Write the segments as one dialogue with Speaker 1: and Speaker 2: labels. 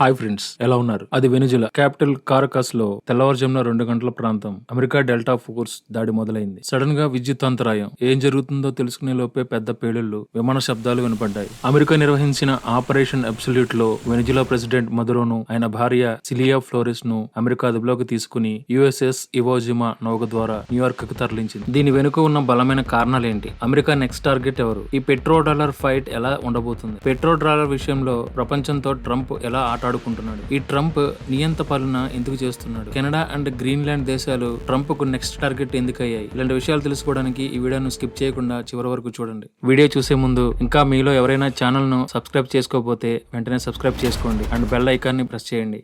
Speaker 1: Hi friends ఎలా ఉన్నారు? అది వెనుజులా క్యాపిటల్ కారకాస్లో తెల్లవారుజామున రెండు గంటల ప్రాంతం అమెరికా డెల్టా ఫోర్స్ దాడి మొదలైంది. సడన్గా విద్యుత్ అంతరాయం ఏం జరుగుతుందో తెలుసుకునే లోపే పెద్ద పేలుళ్ళు విమాన శబ్దాలు వినపడ్డాయి. అమెరికా నిర్వహించిన ఆపరేషన్ అబ్సల్యూట్లో వెనుజులా ప్రెసిడెంట్ మదురోను ఆయన భార్య సిలియా ఫ్లోరెస్ను అమెరికా అదుపులోకి తీసుకుని యుఎస్ఎస్ ఇవోజిమా నౌక ద్వారా న్యూయార్క్కు తరలించింది. దీని వెనుక ఉన్న బలమైన కారణాలేంటి? అమెరికా నెక్స్ట్ టార్గెట్ ఎవరు? ఈ పెట్రో డాలర్ ఫైట్ ఎలా ఉండబోతుంది? పెట్రో డాలర్ విషయంలో ప్రపంచంతో ట్రంప్ ఎలా ఆట ఆడుకుంటున్నాడు ఈ ట్రంప్ నియంత పాలన ఎందుకు చేస్తున్నాడు? కెనడా అండ్ గ్రీన్లాండ్ దేశాలు ట్రంప్కు నెక్స్ట్ టార్గెట్ ఎందుకు అయ్యాయి ఇలాంటి విషయాలు తెలుసుకోవడానికి ఈ వీడియోను స్కిప్ చేయకుండా చివరి వరకు చూడండి. వీడియో చూసే ముందు ఇంకా మీలో ఎవరైనా ఛానల్ను సబ్స్క్రైబ్ చేసుకోకపోతే వెంటనే సబ్స్క్రైబ్ చేసుకోండి అండ్ బెల్ ఐకాన్ని ప్రెస్ చేయండి.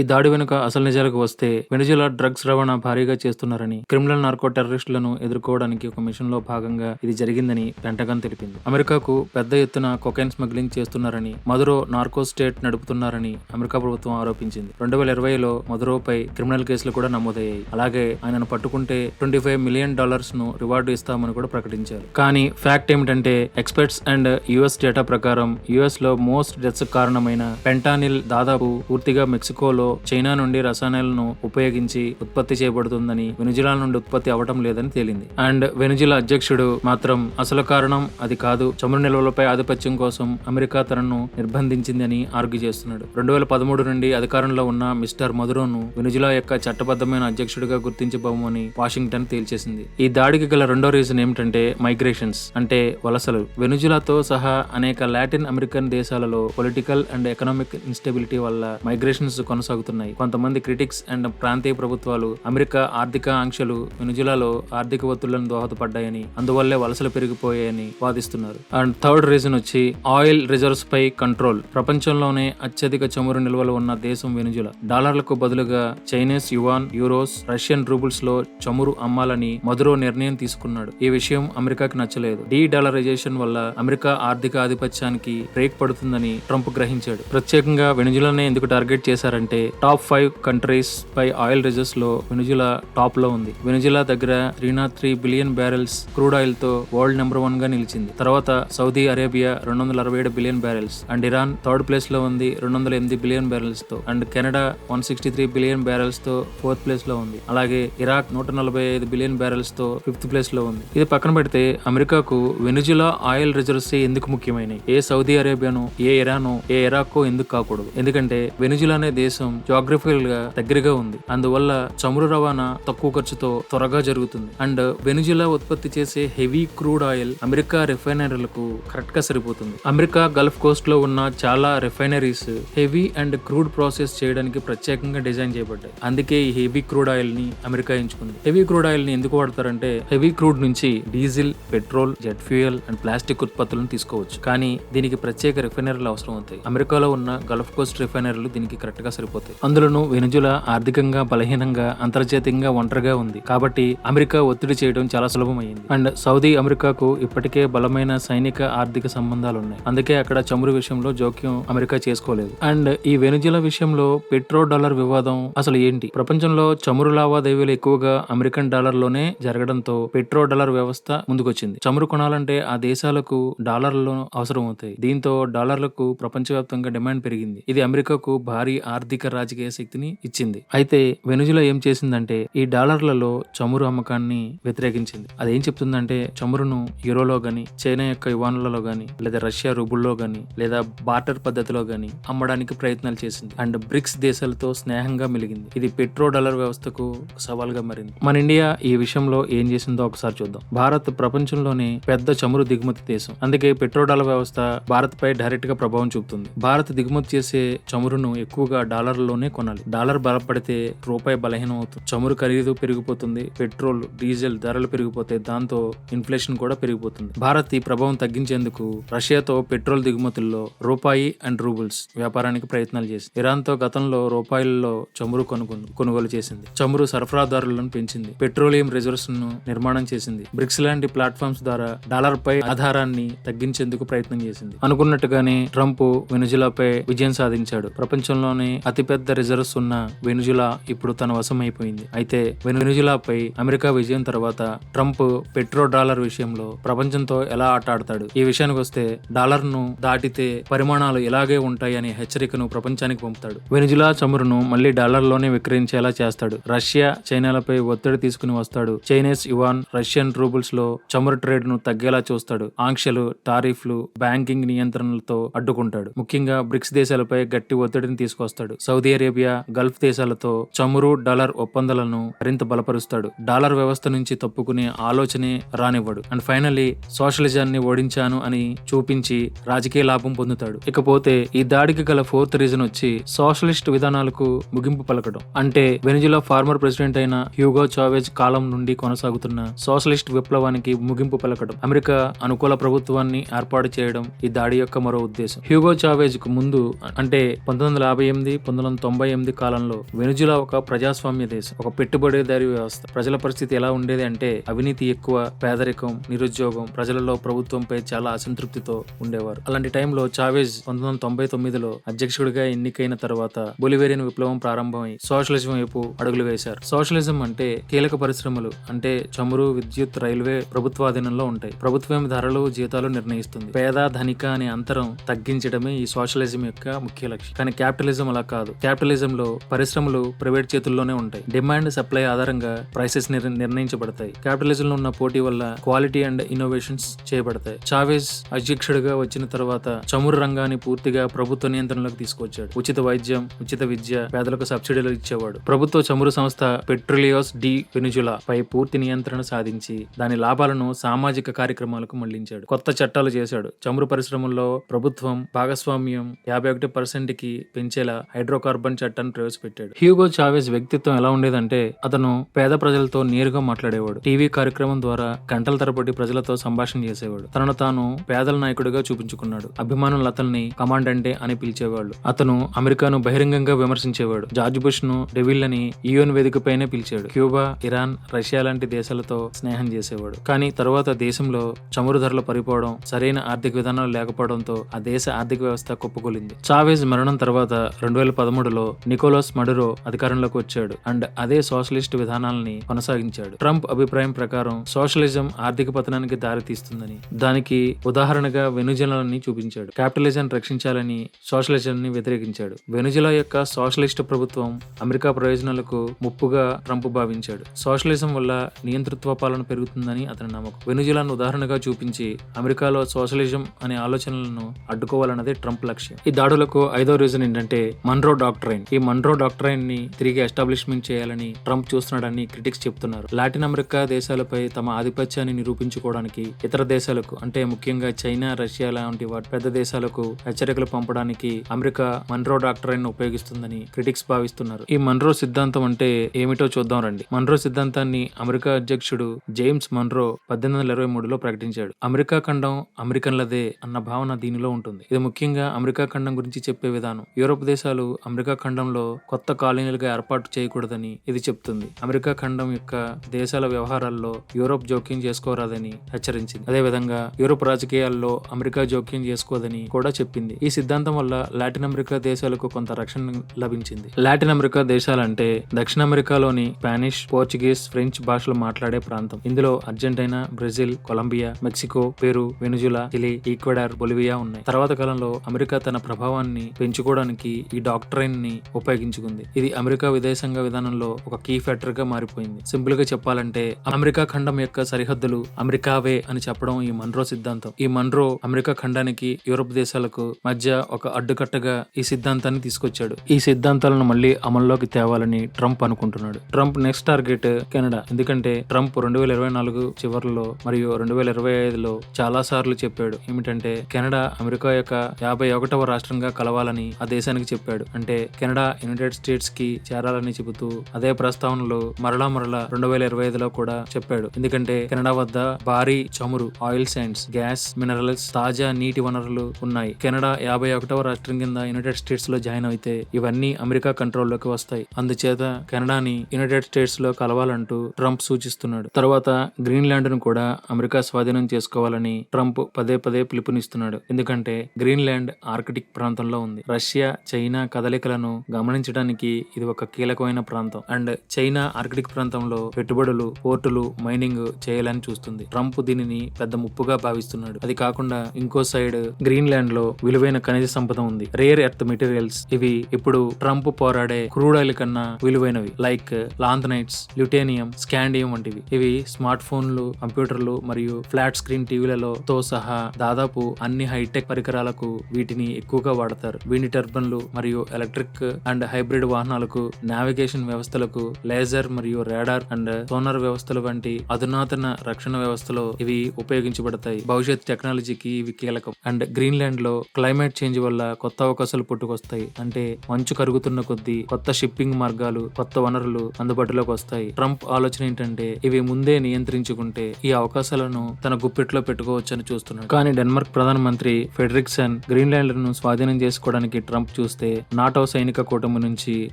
Speaker 1: ఈ దాడి వెనుక అసలు నిజాలకు వస్తే వెనుజులా డ్రగ్స్ రవాణా భారీగా చేస్తున్నారని క్రిమినల్ నార్కో టెర్రరిస్టులను ఎదుర్కోవడానికి ఒక మిషన్లో భాగంగా ఇది జరిగిందని పెంటగాన్ తెలిపింది. అమెరికాకు పెద్ద ఎత్తున కొకైన్ స్మగ్లింగ్ చేస్తున్నారని మధురో నార్కో స్టేట్ నడుపుతున్నారని అమెరికా ప్రభుత్వం ఆరోపించింది. రెండు వేల ఇరవైలో మధురోపై క్రిమినల్ కేసులు కూడా నమోదయ్యాయి. అలాగే ఆయనను పట్టుకుంటే ట్వంటీ ఫైవ్ మిలియన్ డాలర్స్ను రివార్డు ఇస్తామని కూడా ప్రకటించారు. కానీ ఫ్యాక్ట్ ఏమిటంటే ఎక్స్పర్ట్స్ అండ్ యుఎస్ డేటా ప్రకారం యుఎస్లో మోస్ట్ డెత్స్ కారణమైన పెంటానిల్ దాదాపు పూర్తిగా మెక్సికోలో చైనా నుండి రసాయనాలను ఉపయోగించి ఉత్పత్తి చేయబడుతుందని వెనుజులా నుండి ఉత్పత్తి అవటం లేదని తేలింది. అండ్ వెనుజులా అధ్యక్షుడు మాత్రం అసలు కారణం అది కాదు చమురు నిల్వలపై ఆధిపత్యం కోసం అమెరికా తనను నిర్బంధించిందని ఆర్గ్యూ చేస్తున్నాడు. రెండు వేల పదమూడు నుండి అధికారంలో ఉన్న మిస్టర్ మధురోను వెనుజులా యొక్క చట్టబద్ధమైన అధ్యక్షుడిగా గుర్తించబోమని వాషింగ్టన్ తేల్చేసింది. ఈ దాడికి గల రెండో రీజన్ ఏమిటంటే మైగ్రేషన్స్ అంటే వలసలు. వెనుజులాతో సహా అనేక లాటిన్ అమెరికన్ దేశాలలో పొలిటికల్ అండ్ ఎకనామిక్ ఇన్స్టెబిలిటీ వల్ల మైగ్రేషన్స్ కొనసాగుతున్నాయి కొంతమంది క్రిటిక్స్ అండ్ ప్రాంతీయ ప్రభుత్వాలు అమెరికా ఆర్థిక ఆంక్షలు వెనుజులాలో ఆర్థిక ఒత్తిళ్ళను దోహదపడ్డాయని అందువల్లే వలసలు పెరిగిపోయాయని వాదిస్తున్నారు. అండ్ థర్డ్ రీజన్ వచ్చి ఆయిల్ రిజర్వ్స్ పై కంట్రోల్. ప్రపంచంలోనే అత్యధిక చమురు నిల్వలు ఉన్న దేశం వెనుజుల. డాలర్లకు బదులుగా చైనీస్ యువాన్ యూరోస్ రష్యన్ రూబుల్స్లో చమురు అమ్మాలని మధురో నిర్ణయం తీసుకున్నాడు. ఈ విషయం అమెరికాకి నచ్చలేదు. డీ డాలరైజేషన్ వల్ల అమెరికా ఆర్థిక ఆధిపత్యానికి బ్రేక్ పడుతుందని ట్రంప్ గ్రహించాడు. ప్రత్యేకంగా వెనుజులనే ఎందుకు టార్గెట్ చేశారంటే టాప్ ఫైవ్ కంట్రీస్ పై ఆయిల్ రిజర్వ్స్లో వెనుజులా టాప్లో ఉంది. వెనుజులా దగ్గర three not three billion barrels crude ఆయిల్తో వరల్డ్ నెంబర్ వన్గా నిలిచింది. తర్వాత సౌదీ అరేబియా రెండు వందల అరవై ఏడు billion barrels and Iran third ప్లేస్లో ఉంది రెండు వందల ఎనిమిది billion బ్యారెల్స్తో and Canada one sixty three billion బ్యారెల్స్తో fourth ప్లేస్లో ఉంది. అలాగే ఇరాక్ నూట నలభై ఐదు బిలియన్ బ్యారెల్స్తో ఫిఫ్త్ ప్లేస్లో ఉంది. ఇది పక్కన పెడితే అమెరికాకు వెనుజులా ఆయిల్ రిజర్వ్స్ ఎందుకు ముఖ్యమైనవి ఏ సౌదీ అరేబియాను ఏ ఇరాను ఏ ఇరాక్ ఎందుకు కాకూడదు? ఎందుకంటే వెనుజులా అనే దేశం జాగ్రఫికల్గా దగ్గరగా ఉంది. అందువల్ల చమురు రవాణా తక్కువ ఖర్చుతో త్వరగా జరుగుతుంది. అండ్ వెనుజులా ఉత్పత్తి చేసే హెవీ క్రూడ్ ఆయిల్ అమెరికా రిఫైనరీలకు కరెక్ట్గా సరిపోతుంది. అమెరికా గల్ఫ్ కోస్ట్లో ఉన్న చాలా refineries heavy and crude process చేయడానికి ప్రత్యేకంగా డిజైన్ చేయబడ్డాయి. అందుకే ఈ హెవీ క్రూడ్ ఆయిల్ని అమెరికా ఎంచుకుంది. హెవీ క్రూడ్ ఆయిల్ని ఎందుకు వాడతారంటే హెవీ క్రూడ్ నుంచి diesel petrol jet fuel and plastic ఉత్పత్తులను తీసుకోవచ్చు. కానీ దీనికి ప్రత్యేక రిఫైనరీలు అవసరం అవుతాయి. అమెరికాలో ఉన్న గల్ఫ్ కోస్ట్ రిఫైనరీలు దీనికి కరెక్ట్గా సరిపోతాయి. అందులోనూ వెనుజులా ఆర్థికంగా బలహీనంగా అంతర్జాతీయంగా ఒంటరిగా ఉంది. కాబట్టి అమెరికా ఒత్తిడి చేయడం చాలా సులభమైంది. అండ్ సౌదీ అమెరికాకు ఇప్పటికే బలమైన సైనిక ఆర్థిక సంబంధాలు ఉన్నాయి అందుకే అక్కడ చమురు విషయంలో జోక్యం అమెరికా చేసుకోలేదు. అండ్ ఈ వెనుజులా విషయంలో పెట్రో డాలర్ వివాదం అసలు ఏంటి? ప్రపంచంలో చమురు లావాదేవీలు ఎక్కువగా అమెరికన్ డాలర్లోనే జరగడంతో పెట్రో డాలర్ వ్యవస్థ ముందుకొచ్చింది. చమురు కొనాలంటే ఆ దేశాలకు డాలర్లు అవసరం అవుతాయి దీంతో డాలర్లకు ప్రపంచవ్యాప్తంగా డిమాండ్ పెరిగింది. ఇది అమెరికాకు భారీ ఆర్థిక రాజకీయ శక్తిని ఇచ్చింది. అయితే వెనుజులా ఏం చేసిందంటే ఈ డాలర్లలో చమురు అమ్మకాన్ని వ్యతిరేకించింది. అదేం చెప్తుందంటే చమురును యూరోలో గాని చైనా యొక్క యువాన్లలో గాని లేదా రష్యా రూబుల్లో గాని లేదా బార్టర్ పద్ధతిలో గాని అమ్మడానికి ప్రయత్నాలు చేసింది. అండ్ బ్రిక్స్ దేశాలతో స్నేహంగా మెలిగింది. ఇది పెట్రో డాలర్ వ్యవస్థకు సవాల్గా మారింది. మన ఇండియా ఈ విషయంలో ఏం చేసిందో ఒకసారి చూద్దాం. భారత్ ప్రపంచంలోనే పెద్ద చమురు దిగుమతి దేశం. అందుకే పెట్రో డాలర్ వ్యవస్థ భారత్ పై డైరెక్ట్గా ప్రభావం చూపుతుంది. భారత్ దిగుమతి చేసే చమురును ఎక్కువగా డాలర్ డాలర్లోనే కొనాలి. డాలర్ బలపడితే రూపాయి బలహీనం అవుతుంది చమురు ఖరీదు పెరిగిపోతుంది పెట్రోల్ డీజిల్ ధరలు పెరిగిపోతే దాంతో ఇన్ఫ్లేషన్ కూడా పెరిగిపోతుంది. భారత్ ఈ ప్రభావం తగ్గించేందుకు రష్యాతో పెట్రోల్ దిగుమతుల్లో రూపాయి అండ్ రూబుల్స్ వ్యాపారానికి ప్రయత్నాలు చేసింది. ఇరాన్తో గతంలో రూపాయలలో చమురు కొనుగోలు కొనుగోలు చేసింది. చమురు సరఫరాదారులను పెంచింది. పెట్రోలియం రిజర్వ్స్ను నిర్మాణం చేసింది. బ్రిక్స్ లాంటి ప్లాట్ఫామ్స్ ద్వారా డాలర్ పై ఆధారాన్ని తగ్గించేందుకు ప్రయత్నం చేసింది. అనుకున్నట్టుగానే ట్రంప్ వెనుజులాపై విజయం సాధించాడు. ప్రపంచంలోనే అతి అతిపెద్ద రిజర్వ్స్ ఉన్న వెనుజులా ఇప్పుడు తన వశమైపోయింది. అయితే వెనుజులాపై అమెరికా విజయం తర్వాత ట్రంప్ పెట్రో డాలర్ విషయంలో ప్రపంచంతో ఎలా ఆట ఆడతాడు ఈ విషయానికి వస్తే డాలర్ను దాటితే పరిమాణాలు ఇలాగే ఉంటాయి అనే హెచ్చరికను ప్రపంచానికి పంపుతాడు. వెనుజులా చమురును మళ్ళీ డాలర్లోనే విక్రయించేలా చేస్తాడు. రష్యా చైనాలపై ఒత్తిడి తీసుకుని వస్తాడు. చైనీస్ యువాన్ రష్యన్ రూబుల్స్లో చమురు ట్రేడ్ను తగ్గేలా చూస్తాడు. ఆంక్షలు టారిఫ్లు బ్యాంకింగ్ నియంత్రణలతో అడ్డుకుంటాడు. ముఖ్యంగా బ్రిక్స్ దేశాలపై గట్టి ఒత్తిడిని తీసుకొస్తాడు. సౌదీ సౌదీ అరేబియా గల్ఫ్ దేశాలతో చమురు డాలర్ ఒప్పందాలను మరింత బలపరుస్తాడు. డాలర్ వ్యవస్థ నుంచి తప్పుకునే ఆలోచనే రానివ్వడు. అండ్ ఫైనలీ సోషలిజాన్ని ఓడించాను అని చూపించి రాజకీయ లాభం పొందుతాడు. ఇకపోతే ఈ దాడికి గల ఫోర్త్ రీజన్ వచ్చి సోషలిస్ట్ విధానాలకు ముగింపు పలకడం. అంటే వెనిజులా ఫార్మర్ ప్రెసిడెంట్ అయిన హ్యూగో చావేజ్ కాలం నుండి కొనసాగుతున్న సోషలిస్ట్ విప్లవానికి ముగింపు పలకడం. అమెరికా అనుకూల ప్రభుత్వాన్ని ఏర్పాటు చేయడం ఈ దాడి యొక్క మరో ఉద్దేశం. హ్యూగో చావేజ్కు ముందు అంటే పంతొమ్మిది వందల యాభై ఎనిమిది పంతొమ్మిది వందల తొంభై ఎనిమిది కాలంలో వెనుజులా ఒక ప్రజాస్వామ్య దేశం ఒక పెట్టుబడిదారి వ్యవస్థ. ప్రజల పరిస్థితి ఎలా ఉండేది అంటే అవినీతి ఎక్కువ పేదరికం నిరుద్యోగం ప్రజలలో ప్రభుత్వంపై చాలా అసంతృప్తితో ఉండేవారు. అలాంటి టైంలో చావేజ్ పంతొమ్మిది వందల తొంభై తొమ్మిదిలో అధ్యక్షుడిగా ఎన్నికైన తర్వాత బొలివేరియన్ విప్లవం ప్రారంభమై సోషలిజం వైపు అడుగులు వేశారు. సోషలిజం అంటే కీలక పరిశ్రమలు అంటే చమురు విద్యుత్ రైల్వే ప్రభుత్వాధీనంలో ఉంటాయి. ప్రభుత్వం ధరలు జీతాలు నిర్ణయిస్తుంది. పేద ధనిక అనే అంతరం తగ్గించడమే ఈ సోషలిజం యొక్క ముఖ్య లక్ష్యం. కానీ క్యాపిటలిజం అలా కాదు. క్యాపిటలిజం లో పరిశ్రమలు ప్రైవేట్ చేతుల్లోనే ఉంటాయి. డిమాండ్ సప్లై ఆధారంగా ప్రైసెస్ నిర్ణయించబడతాయి. క్యాపిటలిజం లో ఉన్న పోటీ వల్ల క్వాలిటీ అండ్ ఇన్నోవేషన్స్ చేయబడతాయి చావేజ్ అధ్యక్షుడిగా వచ్చిన తర్వాత చమురు రంగాన్ని పూర్తిగా ప్రభుత్వ నియంత్రణలోకి తీసుకొచ్చాడు ఉచిత వైద్యం ఉచిత విద్య పేదలకు సబ్సిడీలు ఇచ్చేవాడు. ప్రభుత్వ చమురు సంస్థ పెట్రోలియోస్ డి వెనుజులా పై పూర్తి నియంత్రణ సాధించి దాని లాభాలను సామాజిక కార్యక్రమాలకు మళ్ళించాడు. కొత్త చట్టాలు చేశాడు. చమురు పరిశ్రమల్లో ప్రభుత్వం భాగస్వామ్యం యాభై ఒకటి పర్సెంట్కి పెంచేలా హైడ్రోకార్బన్ చట్టాన్ని ప్రవేశపెట్టాడు. హ్యూగో చావేజ్ వ్యక్తిత్వం ఎలా ఉండేదంటే అతను పేద ప్రజలతో నేరుగా మాట్లాడేవాడు. టీవీ కార్యక్రమం ద్వారా గంటల తరబడి ప్రజలతో సంభాషణ చేసేవాడు. తనను తాను పేదల నాయకుడిగా చూపించుకున్నాడు. అభిమానులు అతన్ని కమాండంటే అని పిలిచేవాళ్ళు. అతను అమెరికాను బహిరంగంగా విమర్శించేవాడు. జార్జ్ బుష్ను డెవిల్ అని యూఎన్ వేదికపైనే పిలిచాడు. క్యూబా ఇరాన్ రష్యా లాంటి దేశాలతో స్నేహం చేసేవాడు. కానీ తరువాత దేశంలో చమురు ధరలు పడిపోవడం సరైన ఆర్థిక విధానాలు లేకపోవడంతో ఆ దేశ ఆర్థిక వ్యవస్థ కుప్పకూలింది. చావేజ్ మరణం తర్వాత రెండు వేల పదమూడులో నికోలస్ మడురో అధికారంలోకి వచ్చాడు అండ్ అదే సోషలిస్ట్ విధానాలని కొనసాగించాడు. ట్రంప్ అభిప్రాయం ప్రకారం సోషలిజం ఆర్థిక పతనానికి దారితీస్తుందని దానికి ఉదాహరణగా వెనుజలాని చూపించాడు. క్యాపిటలిజం రక్షించాలని సోషలిజంని వ్యతిరేకించాడు. వెనుజలా యొక్క సోషలిస్ట్ ప్రభుత్వం అమెరికా ప్రయోజనాలకు ముప్పుగా ట్రంప్ భావించాడు. సోషలిజం వల్ల నియంతృత్వ పాలన పెరుగుతుందని అతని నమ్మకం. వెనుజులాను ఉదాహరణగా చూపించి అమెరికాలో సోషలిజం అనే ఆలోచనలను అడ్డుకోవాలన్నదే ట్రంప్ లక్ష్యం. ఈ దాడులకు ఐదో రీజన్ ఏంటంటే మన్రో డాక్టరైన్ ఈ మన్రో డాక్టరైన్ని తిరిగి ఎస్టాబ్లిష్మెంట్ చేయాలని ట్రంప్ చూస్తున్నాడని క్రిటిక్స్ చెప్తున్నారు. లాటిన్ అమెరికా దేశాలపై తమ ఆధిపత్యాన్ని నిరూపించుకోవడానికి ఇతర దేశాలకు అంటే ముఖ్యంగా చైనా రష్యా లాంటి వాటి పెద్ద దేశాలకు హెచ్చరికలు పంపడానికి అమెరికా మన్రో డాక్టరైన్ ఉపయోగిస్తుందని క్రిటిక్స్ భావిస్తున్నారు. ఈ మన్రో సిద్ధాంతం అంటే ఏమిటో చూద్దాం రండి. మన్రో సిద్ధాంతాన్ని అమెరికా అధ్యక్షుడు జేమ్స్ మన్రో పద్దెనిమిది వందల ఇరవై మూడులో ప్రకటించాడు. అమెరికా ఖండం అమెరికన్లదే అన్న భావన దీనిలో ఉంటుంది. ఇది ముఖ్యంగా అమెరికా ఖండం గురించి చెప్పే విధానం. యూరోప్ దేశాలు అమెరికా ఖండంలో కొత్త కాలనీలుగా ఏర్పాటు చేయకూడదని ఇది చెప్తుంది. అమెరికా ఖండం యొక్క దేశాల వ్యవహారాల్లో యూరోప్ జోక్యం చేసుకోరాదని హెచ్చరించింది. అదేవిధంగా యూరోప్ రాజకీయాల్లో అమెరికా జోక్యం చేసుకోదని కూడా చెప్పింది. ఈ సిద్ధాంతం వల్ల లాటిన్ అమెరికా దేశాలకు కొంత రక్షణ లభించింది. లాటిన్ అమెరికా దేశాలంటే దక్షిణ అమెరికాలోని స్పానిష్ పోర్చుగీస్ ఫ్రెంచ్ భాషలు మాట్లాడే ప్రాంతం. ఇందులో Argentina Brazil Colombia Mexico Peru Venezuela Chile Ecuador Bolivia ఉన్నాయి. తర్వాత కాలంలో అమెరికా తన ప్రభావాన్ని పెంచుకోవడానికి ఈ డాక్టర్ ని ఉపయోగించుకుంది. ఇది అమెరికా విదేశాంగ విధానంలో ఒక కీ ఫ్యాక్టర్గా మారిపోయింది. సింపుల్గా చెప్పాలంటే అమెరికా ఖండం యొక్క సరిహద్దులు అమెరికావే అని చెప్పడం ఈ మన్రో సిద్ధాంతం. ఈ మన్రో అమెరికా ఖండానికి యూరోప్ దేశాలకు మధ్య ఒక అడ్డుకట్టగా ఈ సిద్ధాంతాన్ని తీసుకొచ్చాడు. ఈ సిద్ధాంతాలను మళ్ళీ అమల్లోకి తేవాలని ట్రంప్ అనుకుంటున్నాడు. Trump next target Canada. ఎందుకంటే ట్రంప్ రెండు వేల ఇరవై నాలుగు చివరిలో మరియు రెండు వేల ఇరవై ఐదులో చాలా సార్లు చెప్పాడు. ఏమిటంటే కెనడా అమెరికా యొక్క యాభై ఒకటవ రాష్ట్రంగా కలవాలని ఆ దేశానికి చెప్పాడు. అంటే అంటే కెనడా యునైటెడ్ స్టేట్స్కి చేరాలని చెబుతూ అదే ప్రస్తావనలో మరలా మరలా రెండు వేల ఇరవై ఐదులో కూడా చెప్పాడు. ఎందుకంటే కెనడా వద్ద భారీ చమురు ఆయిల్ సైన్స్ గ్యాస్ మినరల్స్ తాజా నీటి వనరులు ఉన్నాయి. కెనడా యాభై ఒకటవ రాష్ట్రం కింద యునైటెడ్ స్టేట్స్లో జాయిన్ అయితే ఇవన్నీ అమెరికా కంట్రోల్లోకి వస్తాయి. అందుచేత కెనడాని యునైటెడ్ స్టేట్స్లో కలవాలంటూ ట్రంప్ సూచిస్తున్నాడు. తర్వాత గ్రీన్లాండ్ను కూడా అమెరికా స్వాధీనం చేసుకోవాలని ట్రంప్ పదే పదే పిలుపునిస్తున్నాడు. ఎందుకంటే గ్రీన్లాండ్ ఆర్కిటిక్ ప్రాంతంలో ఉంది. రష్యా చైనా కదలికలను గమనించడానికి ఇది ఒక కీలకమైన ప్రాంతం. అండ్ చైనా ఆర్కిటిక్ ప్రాంతంలో పెట్టుబడులు పోర్టులు మైనింగ్ చేయాలని చూస్తుంది. ట్రంప్ దీనిని పెద్ద ముప్పుగా భావిస్తున్నాడు. అది కాకుండా ఇంకో సైడ్ గ్రీన్లాండ్లో విలువైన ఖనిజ సంపద ఉంది. రేర్ ఎర్త్ మెటీరియల్స్ ఇవి ఇప్పుడు ట్రంప్ పోరాడే క్రూడ్ ఆయిల్ కన్నా విలువైనవి. లైక్ లాంథనైట్స్ ల్యూటేనియం స్కాండియం వంటివి. ఇవి స్మార్ట్ ఫోన్లు కంప్యూటర్లు మరియు ఫ్లాట్ స్క్రీన్ టీవీలలో తో సహా దాదాపు అన్ని హైటెక్ పరికరాలకు వీటిని ఎక్కువగా వాడతారు. విండ్ టర్బన్లు మరియు ఎలక్ట్రిక్ అండ్ హైబ్రిడ్ వాహనాలకు నావిగేషన్ వ్యవస్థలకు లేజర్ మరియు రాడార్ అండ్ సోనార్ వ్యవస్థలు వంటి అధునాతన రక్షణ వ్యవస్థలో ఇవి ఉపయోగించబడతాయి. భవిష్యత్ టెక్నాలజీకి ఇవి కీలకం. అండ్ గ్రీన్లాండ్లో క్లైమేట్ చేంజ్ వల్ల కొత్త అవకాశాలు పుట్టుకొస్తాయి. అంటే మంచు కరుగుతున్న కొద్దీ కొత్త షిప్పింగ్ మార్గాలు కొత్త వనరులు అందుబాటులోకి వస్తాయి. ట్రంప్ ఆలోచన ఏంటంటే ఇవి ముందే నియంత్రించుకుంటే ఈ అవకాశాలను తన గుప్పెట్లో పెట్టుకోవచ్చని చూస్తున్నాడు. కానీ డెన్మార్క్ ప్రధానమంత్రి ఫెడరిక్సన్ గ్రీన్లాండ్ను స్వాధీనం చేసుకోవడానికి ట్రంప్ చూస్తే నా సైనిక కూటమి నుంచి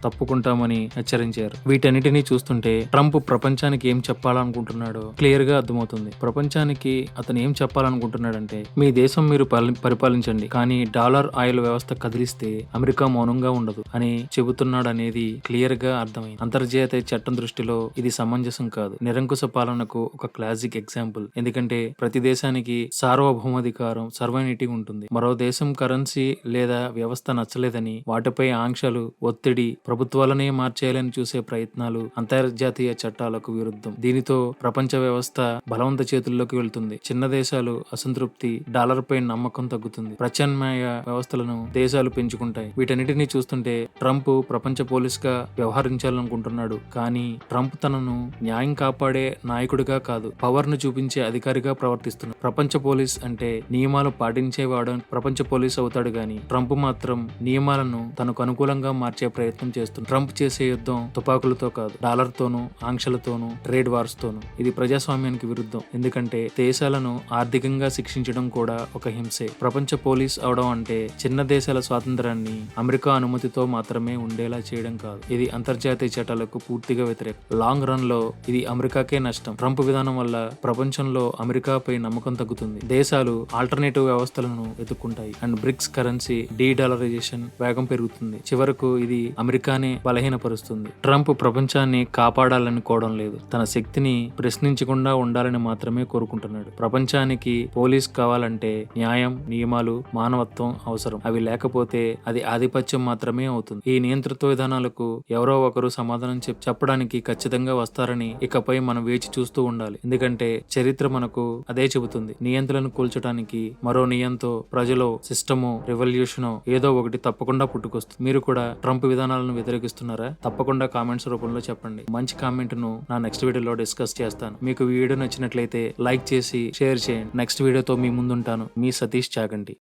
Speaker 1: తప్పుకుంటామని హెచ్చరించారు. వీటన్నిటినీ చూస్తుంటే ట్రంప్ ప్రపంచానికి ఏం చెప్పాలనుకుంటున్నాడో క్లియర్గా అర్థమవుతుంది. ప్రపంచానికి అతను ఏం చెప్పాలనుకుంటున్నాడంటే మీ దేశం మీరు పరిపాలించండి కానీ డాలర్ ఆయిల్ వ్యవస్థ కదిలిస్తే అమెరికా మౌనంగా ఉండదు అని చెబుతున్నాడు అనేది క్లియర్గా అర్థమైంది. అంతర్జాతీయ చట్టం దృష్టిలో ఇది సమంజసం కాదు. నిరంకుశ పాలనకు ఒక క్లాసిక్ ఎగ్జాంపుల్. ఎందుకంటే ప్రతి దేశానికి సార్వభౌమాధికారం సర్వైనిటీ ఉంటుంది. మరో దేశం కరెన్సీ లేదా వ్యవస్థ నచ్చలేదని వాటిపై ఆంక్షలు ఒత్తిడి ప్రభుత్వాలనే మార్చేయాలని చూసే ప్రయత్నాలు అంతర్జాతీయ చట్టాలకు విరుద్ధం. దీనితో ప్రపంచ వ్యవస్థ బలవంత చేతుల్లోకి వెళ్తుంది. చిన్న దేశాలు అసంతృప్తి డాలర్ పై నమ్మకం తగ్గుతుంది. ప్రత్యామ్నాయ వ్యవస్థలను దేశాలు పెంచుకుంటాయి. వీటన్నిటిని చూస్తుంటే ట్రంప్ ప్రపంచ పోలీస్గా వ్యవహరించాలనుకుంటున్నాడు. కానీ ట్రంప్ తనను న్యాయం కాపాడే నాయకుడిగా కాదు పవర్ను చూపించే అధికారిగా ప్రవర్తిస్తున్నాడు. ప్రపంచ పోలీస్ అంటే నియమాలు పాటించేవాడు ప్రపంచ పోలీస్ అవుతాడు గాని ట్రంప్ మాత్రం నియమాలను తనకు అనుకూలంగా మార్చే ప్రయత్నం చేస్తుంది ట్రంప్ చేసే యుద్ధం తుపాకులతో కాదు డాలర్ తోనూ ఆంక్షలతోనూ ట్రేడ్ వార్స్ తోనూ ఇది ప్రజాస్వామ్యానికి విరుద్ధం. ఎందుకంటే దేశాలను ఆర్థికంగా శిక్షించడం కూడా ఒక హింసే. ప్రపంచ పోలీస్ అవడం అంటే చిన్న దేశాల స్వాతంత్రాన్ని అమెరికా అనుమతితో మాత్రమే ఉండేలా చేయడం కాదు. ఇది అంతర్జాతీయ చట్టాలకు పూర్తిగా వ్యతిరేకం. లాంగ్ రన్లో ఇది అమెరికాకే నష్టం. ట్రంప్ విధానం వల్ల ప్రపంచంలో అమెరికాపై నమ్మకం తగ్గుతుంది. దేశాలు ఆల్టర్నేటివ్ వ్యవస్థలను వెతుక్కుంటాయి and BRICS currency de dollarization వేగం పెరుగుతుంది. చివరకు ఇది అమెరికానే బలహీనపరుస్తుంది. ట్రంప్ ప్రపంచాన్ని కాపాడాలనుకోవడం లేదు. తన శక్తిని ప్రశ్నించకుండా ఉండాలని మాత్రమే కోరుకుంటున్నాడు. ప్రపంచానికి పోలీస్ కావాలంటే న్యాయం నియమాలు మానవత్వం అవసరం. అవి లేకపోతే అది ఆధిపత్యం మాత్రమే అవుతుంది. ఈ నియంతృత్వ విధానాలకు ఎవరో ఒకరు సమాధానం చెప్పడానికి ఖచ్చితంగా వస్తారని ఇకపై మనం వేచి చూస్తూ ఉండాలి. ఎందుకంటే చరిత్ర మనకు అదే చెబుతుంది. నియంత్రణను కూల్చడానికి మరో నియంతో ప్రజలు సిస్టమో రెవల్యూషనో ఏదో ఒకటి తప్పకుండా పుట్టుకొస్తుంది. మీరు కూడా ట్రంప్ విధానాలను వ్యతిరేకిస్తున్నారా? తప్పకుండా కామెంట్స్ రూపంలో చెప్పండి. మంచి కామెంట్ను నా నెక్స్ట్ వీడియోలో డిస్కస్ చేస్తాను. మీకు వీడియో నచ్చినట్లయితే లైక్ చేసి షేర్ చేయండి. నెక్స్ట్ వీడియోతో మీ ముందుంటాను. మీ సతీష్
Speaker 2: చాగండి